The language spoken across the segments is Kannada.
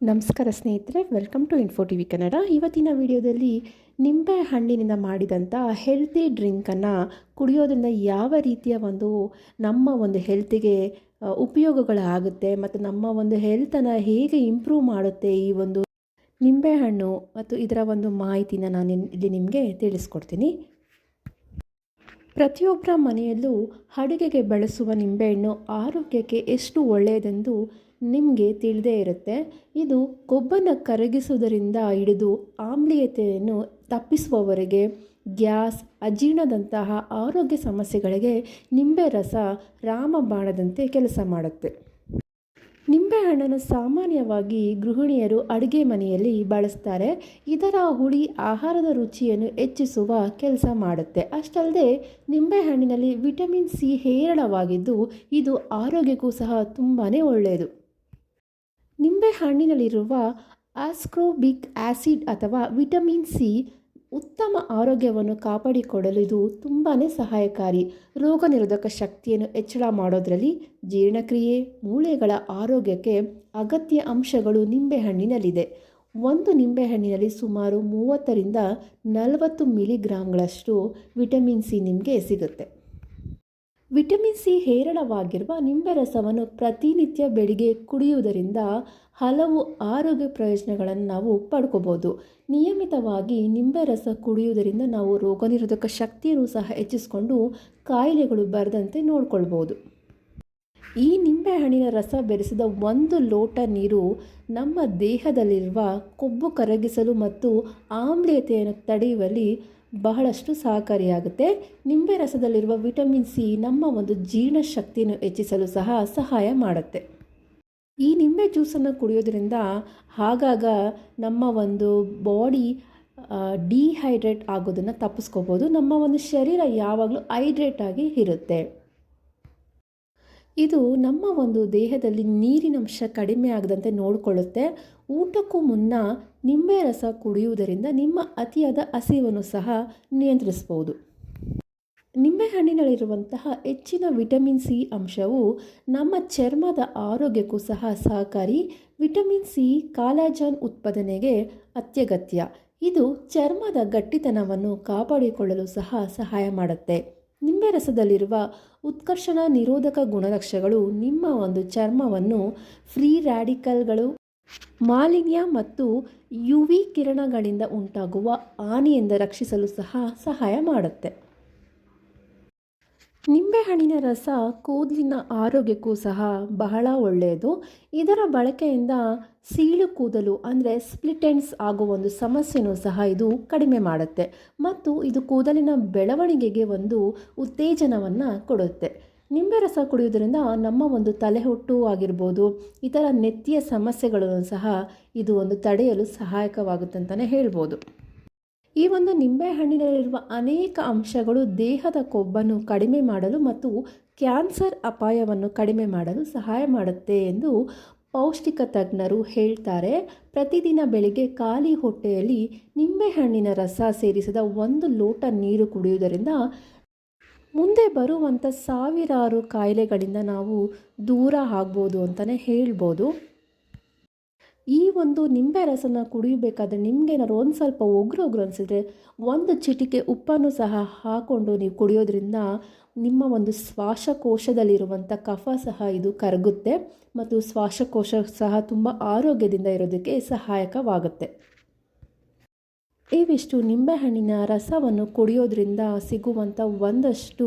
ನಮಸ್ಕಾರ ಸ್ನೇಹಿತರೆ welcome to info T V Kannada ಇವತ್ತಿನ ವಿಡಿಯೋದಲ್ಲಿ ನಿಂಬೆ ಹಣ್ಣಿನಿಂದ ಮಾಡಿದಂಥ ಹೆಲ್ತಿ ಡ್ರಿಂಕನ್ನು ಕುಡಿಯೋದ್ರಿಂದ ಯಾವ ರೀತಿಯ ಒಂದು ನಮ್ಮ ಒಂದು ಹೆಲ್ತಿಗೆ ಉಪಯೋಗಗಳಾಗುತ್ತೆ ಮತ್ತು ನಮ್ಮ ಒಂದು ಹೆಲ್ತನ್ನು ಹೇಗೆ ಇಂಪ್ರೂವ್ ಮಾಡುತ್ತೆ ಈ ಒಂದು ನಿಂಬೆಹಣ್ಣು ಮತ್ತು ಇದರ ಒಂದು ಮಾಹಿತಿನ ನಾನು ಇಲ್ಲಿ ನಿಮಗೆ ತಿಳಿಸ್ಕೊಡ್ತೀನಿ. ಪ್ರತಿಯೊಬ್ಬರ ಮನೆಯಲ್ಲೂ ಅಡುಗೆಗೆ ಬಳಸುವ ನಿಂಬೆಹಣ್ಣು ಆರೋಗ್ಯಕ್ಕೆ ಎಷ್ಟು ಒಳ್ಳೆಯದೆಂದು ನಿಮಗೆ ತಿಳಿದೇ ಇರುತ್ತೆ. ಇದು ಕೊಬ್ಬನ್ನು ಕರಗಿಸುವುದರಿಂದ ಹಿಡಿದು ಆಮ್ಲೀಯತೆಯನ್ನು ತಪ್ಪಿಸುವವರೆಗೆ, ಗ್ಯಾಸ್, ಅಜೀರ್ಣದಂತಹ ಆರೋಗ್ಯ ಸಮಸ್ಯೆಗಳಿಗೆ ನಿಂಬೆ ರಸ ರಾಮಬಾಣದಂತೆ ಕೆಲಸ ಮಾಡುತ್ತೆ. ನಿಂಬೆಹಣ್ಣನ್ನು ಸಾಮಾನ್ಯವಾಗಿ ಗೃಹಿಣಿಯರು ಅಡುಗೆ ಮನೆಯಲ್ಲಿ ಬಳಸ್ತಾರೆ. ಇದರ ಹುಳಿ ಆಹಾರದ ರುಚಿಯನ್ನು ಹೆಚ್ಚಿಸುವ ಕೆಲಸ ಮಾಡುತ್ತೆ. ಅಷ್ಟಲ್ಲದೆ ನಿಂಬೆಹಣ್ಣಿನಲ್ಲಿ ವಿಟಮಿನ್ ಸಿ ಹೇರಳವಾಗಿದ್ದು, ಇದು ಆರೋಗ್ಯಕ್ಕೂ ಸಹ ತುಂಬಾ ಒಳ್ಳೆಯದು. ನಿಂಬೆಹಣ್ಣಿನಲ್ಲಿರುವ ಆಸ್ಕ್ರೋಬಿಕ್ ಆ್ಯಸಿಡ್ ಅಥವಾ ವಿಟಮಿನ್ ಸಿ ಉತ್ತಮ ಆರೋಗ್ಯವನ್ನು ಕಾಪಾಡಿಕೊಳ್ಳಲು ಇದು ತುಂಬಾ ಸಹಾಯಕಾರಿ. ರೋಗ ನಿರೋಧಕ ಶಕ್ತಿಯನ್ನು ಹೆಚ್ಚಳ ಮಾಡೋದರಲ್ಲಿ ಜೀರ್ಣಕ್ರಿಯೆ, ಮೂಳೆಗಳ ಆರೋಗ್ಯಕ್ಕೆ ಅಗತ್ಯ ಅಂಶಗಳು ನಿಂಬೆಹಣ್ಣಿನಲ್ಲಿದೆ. ಒಂದು ನಿಂಬೆಹಣ್ಣಿನಲ್ಲಿ ಸುಮಾರು ಮೂವತ್ತರಿಂದ ನಲವತ್ತು ಮಿಲಿಗ್ರಾಮ್ಗಳಷ್ಟು ವಿಟಮಿನ್ ಸಿ ನಿಮಗೆ ಸಿಗುತ್ತೆ. ವಿಟಮಿನ್ ಸಿ ಹೇರಳವಾಗಿರುವ ನಿಂಬೆ ರಸವನ್ನು ಪ್ರತಿನಿತ್ಯ ಬೆಳಿಗ್ಗೆ ಕುಡಿಯುವುದರಿಂದ ಹಲವು ಆರೋಗ್ಯ ಪ್ರಯೋಜನಗಳನ್ನು ನಾವು ಪಡ್ಕೋಬೋದು. ನಿಯಮಿತವಾಗಿ ನಿಂಬೆ ರಸ ಕುಡಿಯುವುದರಿಂದ ನಾವು ರೋಗನಿರೋಧಕ ಶಕ್ತಿಯನ್ನು ಸಹ ಹೆಚ್ಚಿಸಿಕೊಂಡು ಕಾಯಿಲೆಗಳು ಬರದಂತೆ ನೋಡ್ಕೊಳ್ಬೋದು. ಈ ನಿಂಬೆಹಣ್ಣಿನ ರಸ ಬೆರೆಸಿದ ಒಂದು ಲೋಟ ನೀರು ನಮ್ಮ ದೇಹದಲ್ಲಿರುವ ಕೊಬ್ಬು ಕರಗಿಸಲು ಮತ್ತು ಆಮ್ಲೀಯತೆಯನ್ನು ತಡೆಯುವಲ್ಲಿ ಬಹಳಷ್ಟು ಸಹಕಾರಿಯಾಗುತ್ತೆ. ನಿಂಬೆ ರಸದಲ್ಲಿರುವ ವಿಟಮಿನ್ ಸಿ ನಮ್ಮ ಒಂದು ಜೀರ್ಣಶಕ್ತಿಯನ್ನು ಹೆಚ್ಚಿಸಲು ಸಹ ಸಹಾಯ ಮಾಡುತ್ತೆ. ಈ ನಿಂಬೆ ಜ್ಯೂಸನ್ನು ಕುಡಿಯೋದ್ರಿಂದ ಆಗಾಗ ನಮ್ಮ ಒಂದು ಬಾಡಿ ಡಿಹೈಡ್ರೇಟ್ ಆಗೋದನ್ನು ತಪ್ಪಿಸ್ಕೋಬೋದು. ನಮ್ಮ ಒಂದು ಶರೀರ ಯಾವಾಗಲೂ ಹೈಡ್ರೇಟ್ ಆಗಿ ಇರುತ್ತೆ. ಇದು ನಮ್ಮ ಒಂದು ದೇಹದಲ್ಲಿ ನೀರಿನಂಶ ಕಡಿಮೆ ಆಗದಂತೆ ನೋಡಿಕೊಳ್ಳುತ್ತೆ. ಊಟಕ್ಕೂ ಮುನ್ನ ನಿಂಬೆ ರಸ ಕುಡಿಯುವುದರಿಂದ ನಿಮ್ಮ ಅತಿಯಾದ ಹಸಿವನ್ನು ಸಹ ನಿಯಂತ್ರಿಸ್ಬೋದು ನಿಂಬೆಹಣ್ಣಿನಲ್ಲಿರುವಂತಹ ಹೆಚ್ಚಿನ ವಿಟಮಿನ್ ಸಿ ಅಂಶವು ನಮ್ಮ ಚರ್ಮದ ಆರೋಗ್ಯಕ್ಕೂ ಸಹ ಸಹಕಾರಿ. ವಿಟಮಿನ್ ಸಿ ಕಾಲಾಜಾನ್ ಉತ್ಪಾದನೆಗೆ ಅತ್ಯಗತ್ಯ. ಇದು ಚರ್ಮದ ಗಟ್ಟಿತನವನ್ನು ಕಾಪಾಡಿಕೊಳ್ಳಲು ಸಹ ಸಹಾಯ ಮಾಡುತ್ತೆ. ನಿಂಬೆ ರಸದಲ್ಲಿರುವ ಉತ್ಕರ್ಷಣ ನಿರೋಧಕ ಗುಣಲಕ್ಷಗಳು ನಿಮ್ಮ ಒಂದು ಚರ್ಮವನ್ನು ಫ್ರೀ ರ್ಯಾಡಿಕಲ್ಗಳು ಮಾಲಿನ್ಯ ಮತ್ತು ಯು ವಿ ಕಿರಣಗಳಿಂದ ಉಂಟಾಗುವ ಹಾನಿಯಿಂದ ರಕ್ಷಿಸಲು ಸಹ ಸಹಾಯ ಮಾಡುತ್ತೆ. ನಿಂಬೆಹಣ್ಣಿನ ರಸ ಕೂದಲಿನ ಆರೋಗ್ಯಕ್ಕೂ ಸಹ ಬಹಳ ಒಳ್ಳೆಯದು. ಇದರ ಬಳಕೆಯಿಂದ ಸೀಳು ಕೂದಲು ಅಂದರೆ ಸ್ಪ್ಲಿಟೆನ್ಸ್ ಆಗೋ ಒಂದು ಸಮಸ್ಯೆನೂ ಸಹ ಇದು ಕಡಿಮೆ ಮಾಡುತ್ತೆ ಮತ್ತು ಇದು ಕೂದಲಿನ ಬೆಳವಣಿಗೆಗೆ ಒಂದು ಉತ್ತೇಜನವನ್ನು ಕೊಡುತ್ತೆ. ನಿಂಬೆ ರಸ ಕುಡಿಯೋದ್ರಿಂದ ನಮ್ಮ ಒಂದು ತಲೆಹೊಟ್ಟು ಆಗಿರ್ಬೋದು, ಇತರ ನೆತ್ತಿಯ ಸಮಸ್ಯೆಗಳನ್ನು ಸಹ ಇದು ಒಂದು ತಡೆಯಲು ಸಹಾಯಕವಾಗುತ್ತೆ ಅಂತಲೇ ಹೇಳ್ಬೋದು. ಈ ಒಂದು ನಿಂಬೆಹಣ್ಣಿನಲ್ಲಿರುವ ಅನೇಕ ಅಂಶಗಳು ದೇಹದ ಕೊಬ್ಬನ್ನು ಕಡಿಮೆ ಮಾಡಲು ಮತ್ತು ಕ್ಯಾನ್ಸರ್ ಅಪಾಯವನ್ನು ಕಡಿಮೆ ಮಾಡಲು ಸಹಾಯ ಮಾಡುತ್ತೆ ಎಂದು ಪೌಷ್ಟಿಕ ತಜ್ಞರು ಹೇಳ್ತಾರೆ. ಪ್ರತಿದಿನ ಬೆಳಿಗ್ಗೆ ಖಾಲಿ ಹೊಟ್ಟೆಯಲ್ಲಿ ನಿಂಬೆಹಣ್ಣಿನ ರಸ ಸೇರಿಸಿದ ಒಂದು ಲೋಟ ನೀರು ಕುಡಿಯುವುದರಿಂದ ಮುಂದೆ ಬರುವಂಥ ಸಾವಿರಾರು ಕಾಯಿಲೆಗಳಿಂದ ನಾವು ದೂರ ಆಗ್ಬೋದು ಅಂತಲೇ ಹೇಳ್ಬೋದು. ಈ ಒಂದು ನಿಂಬೆ ರಸನ ಕುಡಿಯಬೇಕಾದ್ರೆ ನಿಮಗೇನಾದ್ರು ಒಂದು ಸ್ವಲ್ಪ ಒಗ್ರು ಒಗ್ರು ಅನಿಸಿದ್ರೆ ಒಂದು ಚಿಟಿಕೆ ಉಪ್ಪನ್ನು ಸಹ ಹಾಕ್ಕೊಂಡು ನೀವು ಕುಡಿಯೋದ್ರಿಂದ ನಿಮ್ಮ ಒಂದು ಶ್ವಾಸಕೋಶದಲ್ಲಿರುವಂಥ ಕಫ ಸಹ ಇದು ಕರಗುತ್ತೆ ಮತ್ತು ಶ್ವಾಸಕೋಶ ಸಹ ತುಂಬ ಆರೋಗ್ಯದಿಂದ ಇರೋದಕ್ಕೆ ಸಹಾಯಕವಾಗುತ್ತೆ. ಇವಿಷ್ಟು ನಿಂಬೆಹಣ್ಣಿನ ರಸವನ್ನು ಕುಡಿಯೋದ್ರಿಂದ ಸಿಗುವಂಥ ಒಂದಷ್ಟು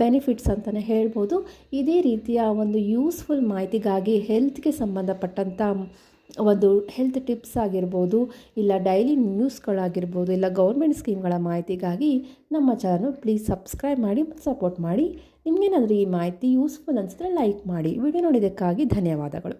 ಬೆನಿಫಿಟ್ಸ್ ಅಂತಲೇ ಹೇಳ್ಬೋದು. ಇದೇ ರೀತಿಯ ಒಂದು ಯೂಸ್ಫುಲ್ ಮಾಹಿತಿಗಾಗಿ ಹೆಲ್ತ್ಗೆ ಸಂಬಂಧಪಟ್ಟಂಥ ಒಂದು ಹೆಲ್ತ್ ಟಿಪ್ಸ್ ಆಗಿರ್ಬೋದು, ಇಲ್ಲ ಡೈಲಿ ನ್ಯೂಸ್ಗಳಾಗಿರ್ಬೋದು ಇಲ್ಲ ಗೌರ್ಮೆಂಟ್ ಸ್ಕೀಮ್ಗಳ ಮಾಹಿತಿಗಾಗಿ ನಮ್ಮ ಚಾನಲ್ ಪ್ಲೀಸ್ ಸಬ್ಸ್ಕ್ರೈಬ್ ಮಾಡಿ ಸಪೋರ್ಟ್ ಮಾಡಿ. ನಿಮಗೇನಾದರೂ ಈ ಮಾಹಿತಿ ಯೂಸ್ಫುಲ್ ಅನಿಸಿದ್ರೆ ಲೈಕ್ ಮಾಡಿ. ವಿಡಿಯೋ ನೋಡಿದ್ದಕ್ಕಾಗಿ ಧನ್ಯವಾದಗಳು.